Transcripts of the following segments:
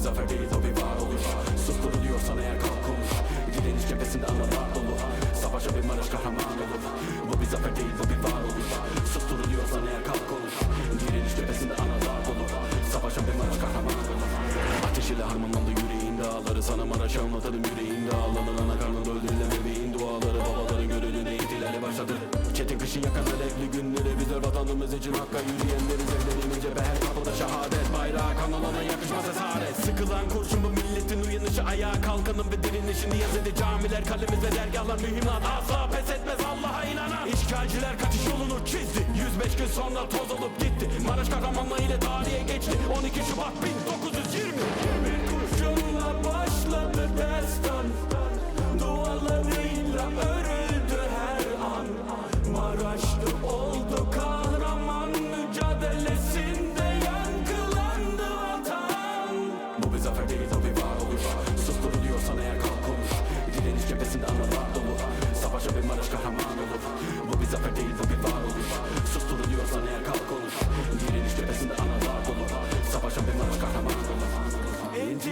bir zafer değil o bir varoluş Susturuluyorsan eğer kalk konuş. Direniş cephesinde anılar dolu. Savaşa bir Maraş kahraman olur. Bu bir zafer değil bu bir varoluş. Susturuluyorsan eğer kalk konuş. Direniş cephesinde anılar dolu. Savaşa bir Maraş kahraman olur. Ateş ile harmanlandı yüreğin dağları. Sana Maraş anlatırım yüreğin dağları Ana karnında öldürülen bebeğin duaları. Babaların görününe ihtilali başladı. Çetin kışın yakan alevli günleri. Bizler vatanımız için hakka yürüyenleriz. Evlerinin cephe her kapıda şehadet Bayrağı kanalına yakışmaz esaret Sıkılan kurşun bu milletin uyanışı. Ayağa kalkanın ve direnişi niyaz edi Camiler kalemiz ve dergahlar mühimmat. Asla pes etmez Allah'a inanan. İşgalciler kaçış yolunu çizdi. 105 gün sonra toz olup gitti. Maraş kahramanlığı ile tarihe geçti. 12 Şubat 1920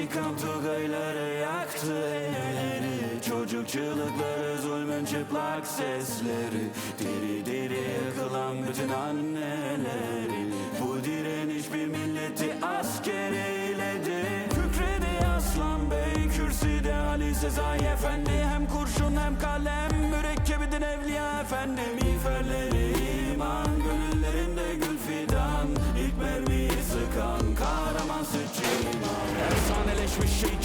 İntikam tugayları yaktı elleri. Çocuk çığlıkları zulmün çıplak sesleri. Diri diri yakılan bütün anneleri. Bu direniş bir milleti asker eyledi. Kükredi Aslan Bey kürsüde Ali Sezai Efendi. Hem kurşun hem kalem mürekkebidin evliya efendi. Miğferleri iman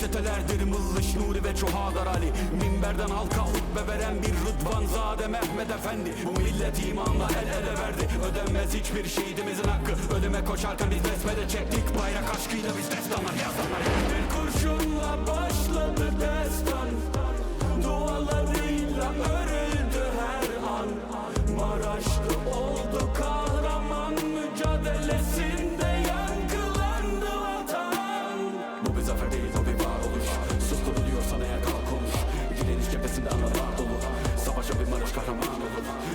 Çetelerdir Mılış Nuri ve Çohadar Ali. Minberden halka hutbe veren bir Rıdvan Zade Mehmet Efendi. Bu millet imanla el ele verdi. Ödenmez hiçbir şehidimizin hakkı. Ölüme koşarken biz besmele çektik. Bayrak aşkıyla biz destanlar yazanlar Bir kurşunla başladı destan. Dualarıyla örüldü her an. Maraşlı oldu kahraman mücadelesinde yankılandı vatan. Bu bir zafer değil. kahramanı